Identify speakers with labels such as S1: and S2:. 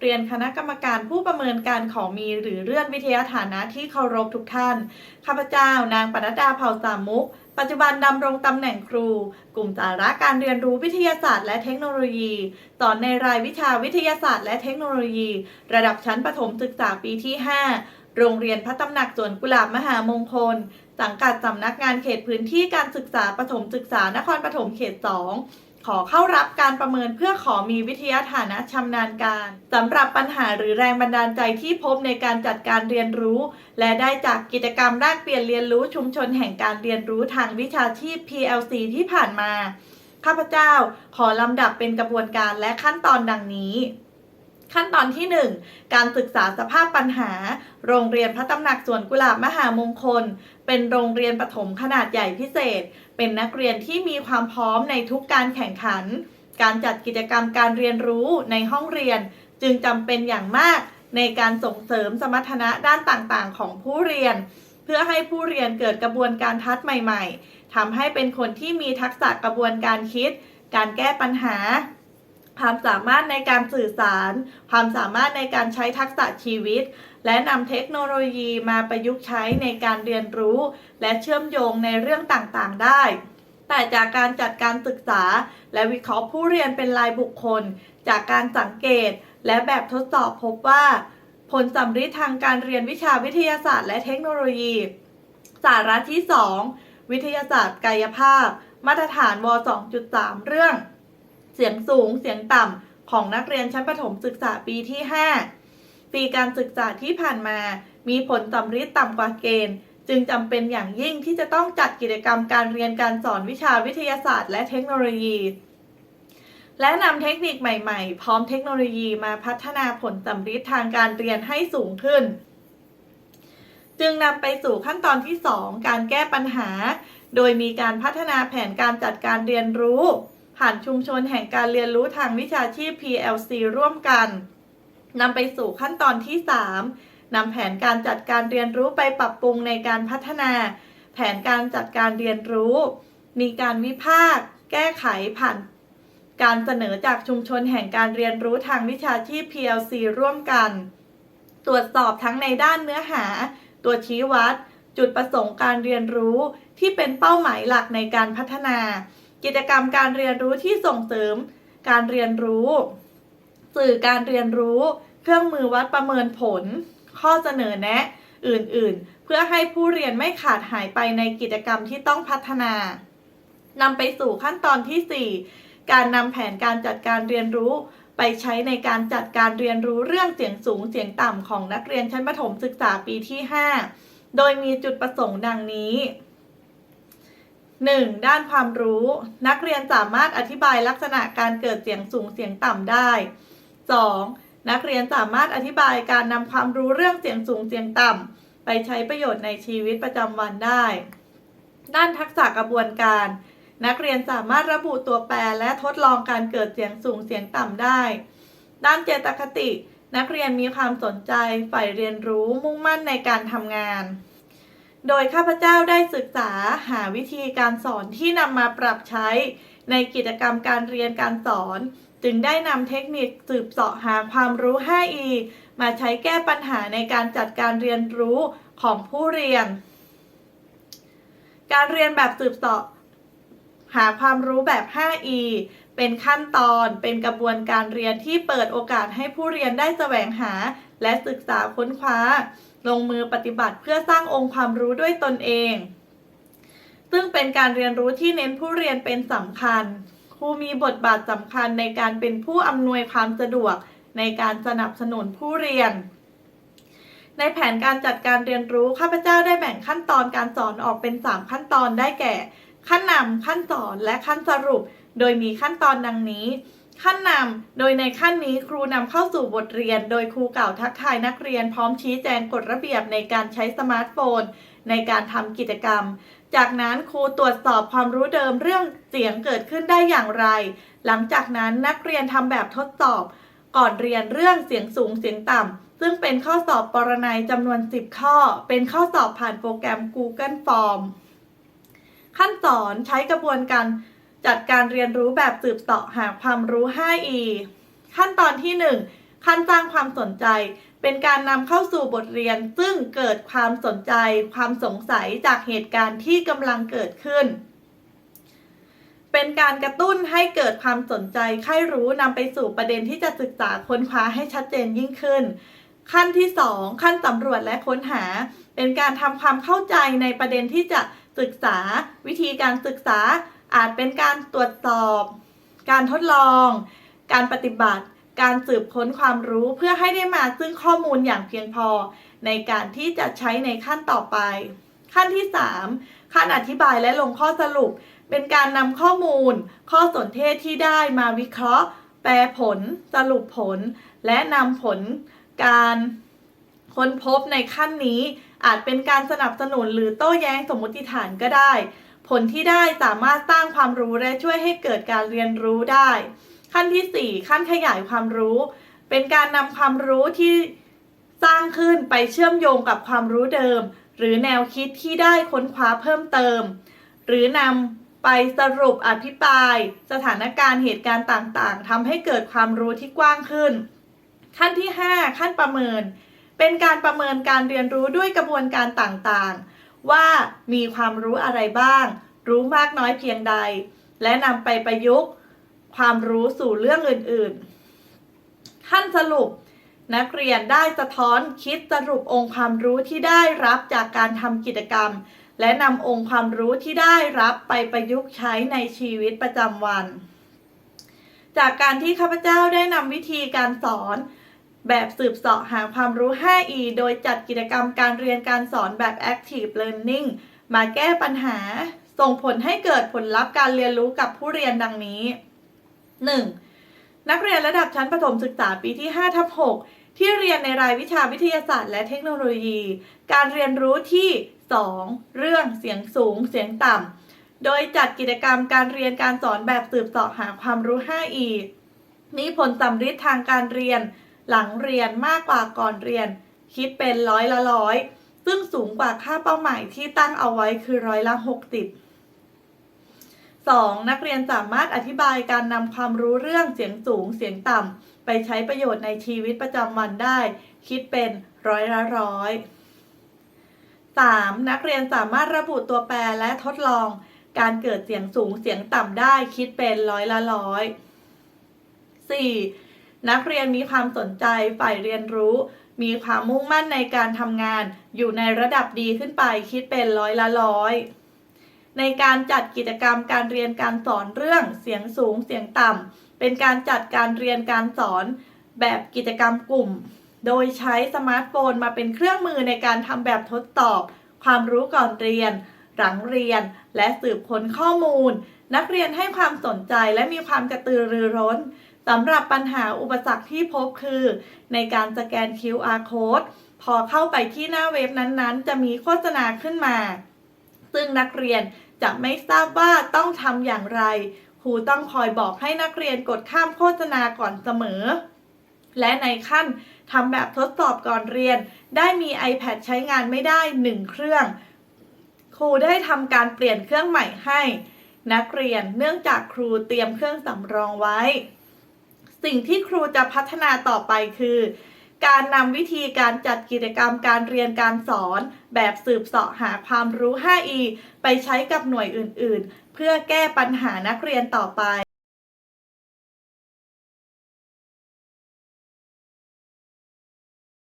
S1: เรียนคณะกรรมการผู้ประเมินการของมีหรือเลื่อนวิทยาฐานะที่เคารพทุกท่าน ข้าพเจ้านางปนัดดาเผ่าสามมุก ปัจจุบันดำรงตำแหน่งครู กลุ่มสาระการเรียนรู้วิทยาศาสตร์และเทคโนโลยี สอนในรายวิชาวิทยาศาสตร์และเทคโนโลยี ระดับชั้นประถมศึกษาปีที่ 5 โรงเรียนพระตำหนักสวนกุหลาบมหามงคล สังกัดสำนักงานเขตพื้นที่การศึกษาประถมศึกษานครปฐมเขต 2 ขอเข้ารับการประเมินเพื่อขอมีวิทยาฐานะชำนาญการสำหรับปัญหาหรือแรงบันดาลใจที่พบในการจัดการเรียนรู้ และได้จากกิจกรรมแลกเปลี่ยนเรียนรู้ชุมชนแห่งการเรียนรู้ทางวิชาชีพ PLC ที่ผ่านมา ข้าพเจ้าขอลำดับเป็นกระบวนการและขั้นตอนดังนี้ ขั้นตอนที่ 1 การศึกษาสภาพปัญหา โรงเรียนพระตำหนักสวนกุหลาบมหามงคล เป็นโรงเรียนประถมขนาดใหญ่พิเศษ เป็นนักเรียนที่มีความพร้อมในทุกการแข่งขัน การจัดกิจกรรมการเรียนรู้ในห้องเรียน จึงจำเป็นอย่างมากในการส่งเสริมสมรรถนะด้านต่างๆ ของผู้เรียน เพื่อให้ผู้เรียนเกิดกระบวนการทัดใหม่ ๆทำให้เป็นคนที่มีทักษะกระบวนการคิด การแก้ปัญหา ความสามารถในการสื่อสาร ความสามารถในการใช้ทักษะชีวิต และนำเทคโนโลยีมาประยุกต์ใช้ในการเรียนรู้ และเชื่อมโยงในเรื่องต่างๆได้ แต่จากการจัดการศึกษา และวิเคราะห์ผู้เรียนเป็นรายบุคคล จากการสังเกต และแบบทดสอบพบว่า ผลสำฤทธิ์ทางการเรียนวิชาวิทยาศาสตร์และเทคโนโลยี สาระที่ 2 วิทยาศาสตร์กายภาพ มาตรฐานว 2.3 เรื่อง เสียงสูง เสียงต่ำของนักเรียนชั้นประถมศึกษาปีที่ 5 ปีการศึกษาที่ผ่านมา มีผลสำฤทธิ์ต่ำกว่าเกณฑ์ จึงจำเป็นอย่างยิ่งที่จะต้องจัดกิจกรรมการเรียนการสอนวิชาวิทยาศาสตร์ และเทคโนโลยี และนำเทคนิคใหม่ๆ พร้อมเทคโนโลยีมาพัฒนาผลสำฤทธิ์ทางการเรียนให้สูงขึ้นจึงนำไปสู่ขั้นตอนที่ 2 การแก้ปัญหา โดยมีการพัฒนาแผนการจัดการเรียนรู้ ผ่านชุมชนแห่งการเรียนรู้ทางวิชาชีพ PLC ร่วมกันนำไปสู่ขั้นตอนที่ 3นำแผนการจัดการเรียนรู้ไปปรับปรุงในการพัฒนา แผนการจัดการเรียนรู้ มีการวิพากษ์แก้ไขผ่านการเสนอจากชุมชนแห่งการเรียนรู้ทางวิชาชีพ PLC ร่วมกัน ตรวจสอบทั้งในด้านเนื้อหา ตัวชี้วัด จุดประสงค์การเรียนรู้ที่เป็นเป้าหมายหลักในการพัฒนา กิจกรรมการเรียนรู้ที่ส่งเสริมการเรียนรู้ สื่อการเรียนรู้ เครื่องมือวัดประเมินผล ข้อเสนอแนะ อื่นๆ เพื่อให้ผู้เรียนไม่ขาดหายไปในกิจกรรมที่ต้องพัฒนานำไปสู่ขั้นตอนที่ 4 การนำแผนการจัดการเรียนรู้ ไปใช้ในการจัดการเรียนรู้เรื่องเสียงสูงเสียงต่ำของนักเรียนชั้นประถมศึกษาปีที่ 5 โดยมีจุดประสงค์ดังนี้ 1. ด้านความรู้ นักเรียนสามารถอธิบายลักษณะการเกิดเสียงสูงเสียงต่ำได้ 2. นักเรียนสามารถอธิบายการนำความรู้เรื่องเสียงสูงเสียงต่ำไปใช้ประโยชน์ในชีวิตประจำวันได้ ด้านทักษะกระบวนการ นักเรียนสามารถระบุตัวแปรและทดลองการเกิดเสียงสูงเสียงต่ำได้ ด้านเจตคติ นักเรียนมีความสนใจใฝ่เรียนรู้มุ่งมั่นในการทำงาน โดยข้าพเจ้าได้ศึกษาหาวิธีการสอนที่นำมาปรับใช้ในกิจกรรมการเรียนการสอน จึงได้นำเทคนิคสืบเสาะหาความรู้ 5E มาใช้แก้ปัญหาในการจัดการเรียนรู้ของผู้เรียน การเรียนแบบสืบเสาะหาความรู้แบบ 5E เป็นขั้นตอนเป็นกระบวนการเรียนที่เปิดโอกาสให้ผู้เรียนได้แสวงหา และศึกษาค้นคว้า ลงมือปฏิบัติเพื่อสร้างองค์ความรู้ด้วยตนเอง ซึ่งเป็นการเรียนรู้ที่เน้นผู้เรียนเป็นสำคัญ ครูมีบทบาทสำคัญในการเป็นผู้อำนวยความสะดวกในการสนับสนุนผู้เรียน ในแผนการจัดการเรียนรู้ข้าพเจ้าได้แบ่งขั้นตอนการสอนออกเป็น 3 ขั้นตอนได้แก่ ขั้นนำขั้นสอนและขั้นสรุป โดยมีขั้นตอนดังนี้ ขั้นนำ โดยในขั้นนี้ครูนำเข้าสู่บทเรียน โดยครูกล่าวทักทายนักเรียนพร้อมชี้แจงกฎระเบียบในการใช้สมาร์ทโฟน ในการทำกิจกรรม จากนั้นครูตรวจสอบความรู้เดิมเรื่องเสียงเกิดขึ้นได้อย่างไร หลังจากนั้นนักเรียนทำแบบทดสอบ ก่อนเรียนเรื่องเสียงสูงเสียงต่ำ ซึ่งเป็นข้อสอบปรนัยจำนวน 10 ข้อ เป็นข้อสอบผ่านโปรแกรม Google Form ขั้นสอนใช้กระบวนการ จัดการเรียนรู้แบบสืบเสาะหาความรู้ 5E ขั้นตอนที่ขั้นสร้างความสนใจ เป็นการนำเข้าสู่บทเรียน ซึ่งเกิดความสนใจ ความสงสัยจากเหตุการณ์ที่กำลังเกิดขึ้น เป็นการกระตุ้นให้เกิดความสนใจใคร่รู้นำไปสู่ประเด็นที่จะศึกษาค้นคว้าให้ชัดเจนยิ่งขึ้น ขั้นที่ 2 ขั้นสำรวจและค้นหา เป็นการทำความเข้าใจในประเด็นที่จะศึกษา วิธีการศึกษา อาจเป็นการตรวจสอบ การทดลอง การปฏิบัติ การสืบค้นความรู้เพื่อให้ได้มาซึ่งข้อมูลอย่างเพียงพอ ในการที่จะใช้ในขั้นต่อไป ขั้นที่ 3 ขั้นอธิบายและลงข้อสรุป เป็นการนำข้อมูล ข้อสนเทศที่ได้มาวิเคราะห์ แปลผล สรุปผล และนำผลการค้นพบในขั้นนี้อาจเป็นการสนับสนุนหรือโต้แย้งสมมติฐานก็ได้ ผลที่ได้สามารถสร้างความรู้และช่วยให้เกิดการเรียนรู้ได้ ขั้นที่ 4 ขั้นขยายความรู้ เป็นการนำความรู้ที่สร้างขึ้นไปเชื่อมโยงกับความรู้เดิม หรือแนวคิดที่ได้ค้นคว้าเพิ่มเติม หรือนำไปสรุปอภิปราย สถานการณ์เหตุการณ์ต่างๆทำให้เกิดความรู้ที่กว้างขึ้น ขั้นที่ 5 ขั้นประเมิน เป็นการประเมินการเรียนรู้ด้วยกระบวนการต่างๆ ว่ามีความรู้อะไรบ้าง รู้มากน้อยเพียงใด และนำไปประยุกต์ ความรู้สู่เรื่องอื่นๆ ขั้นสรุป นักเรียนได้สะท้อนคิดสรุปองค์ความรู้ที่ได้รับจากการทำกิจกรรม และนำองค์ความรู้ที่ได้รับไปประยุกต์ใช้ในชีวิตประจำวัน จากการที่ข้าพเจ้าได้นำวิธีการสอน แบบสืบเสาะหาความรู้ 5E โดยจัดกิจกรรมการเรียนการสอนแบบ Active Learning มาแก้ปัญหา ส่งผลให้เกิดผลลัพธ์การเรียนรู้กับผู้เรียนดังนี้ 1. นักเรียนระดับชั้นประถมศึกษาปีที่5ทับ6ที่เรียนในรายวิชาวิทยาศาสตร์และเทคโนโลยี การเรียนรู้ที่ 2. เรื่องเสียงสูง เสียงต่ำ โดยจัดกิจกรรมการเรียนการสอนแบบสืบเสาะหาความรู้ 5E มีผลสำฤทธิ์ทางการเรียน หลังเรียนมากกว่าก่อนเรียน คิดเป็นร้อยละร้อย ซึ่งสูงกว่าค่าเป้าหมายที่ตั้งเอาไว้คือร้อยละหกสิบ 2. นักเรียนสามารถอธิบายการนำความรู้เรื่องเสียงสูงเสียงต่ำไปใช้ประโยชน์ในชีวิตประจำวันได้ คิดเป็นร้อยละร้อย 3. นักเรียนสามารถระบุตัวแปรและทดลอง การเกิดเสียงสูงเสียงต่ำได้คิดเป็นร้อยละร้อย 4. นักเรียนมีความสนใจฝ่ายเรียนรู้ มีความมุ่งมั่นในการทำงาน อยู่ในระดับดีขึ้นไปคิดเป็นร้อยละร้อยในการจัดกิจกรรมการเรียนการสอนเรื่องเสียงสูงเสียงต่ำเป็นการจัดการเรียนการสอนแบบกิจกรรมกลุ่ม โดยใช้สมาร์ทโฟนมาเป็นเครื่องมือในการทำแบบทดสอบ ความรู้ก่อนเรียน หลังเรียน และสืบค้นข้อมูล นักเรียนให้ความสนใจและมีความกระตือรือร้น สำหรับปัญหาอุปสรรคที่พบคือ ในการสแกน QR code พอเข้าไปที่หน้าเว็บนั้นๆ จะมีโฆษณาขึ้นมา ซึ่งนักเรียนจะไม่ทราบว่าต้องทำอย่างไร ครูต้องคอยบอกให้นักเรียนกดข้ามโฆษณาก่อนเสมอ และในขั้นทำแบบทดสอบก่อนเรียน ได้มี iPad ใช้งานไม่ได้ 1 เครื่อง ครูได้ทำการเปลี่ยนเครื่องใหม่ให้ นักเรียนเนื่องจากครูเตรียมเครื่องสำรองไว้ สิ่งที่ครูจะพัฒนาต่อไปคือ การนำวิธีการจัดกิจกรรมการเรียนการสอน แบบสืบเสาะหาความรู้ 5E ไปใช้กับหน่วยอื่น ๆ เพื่อแก้ปัญหานักเรียนต่อไป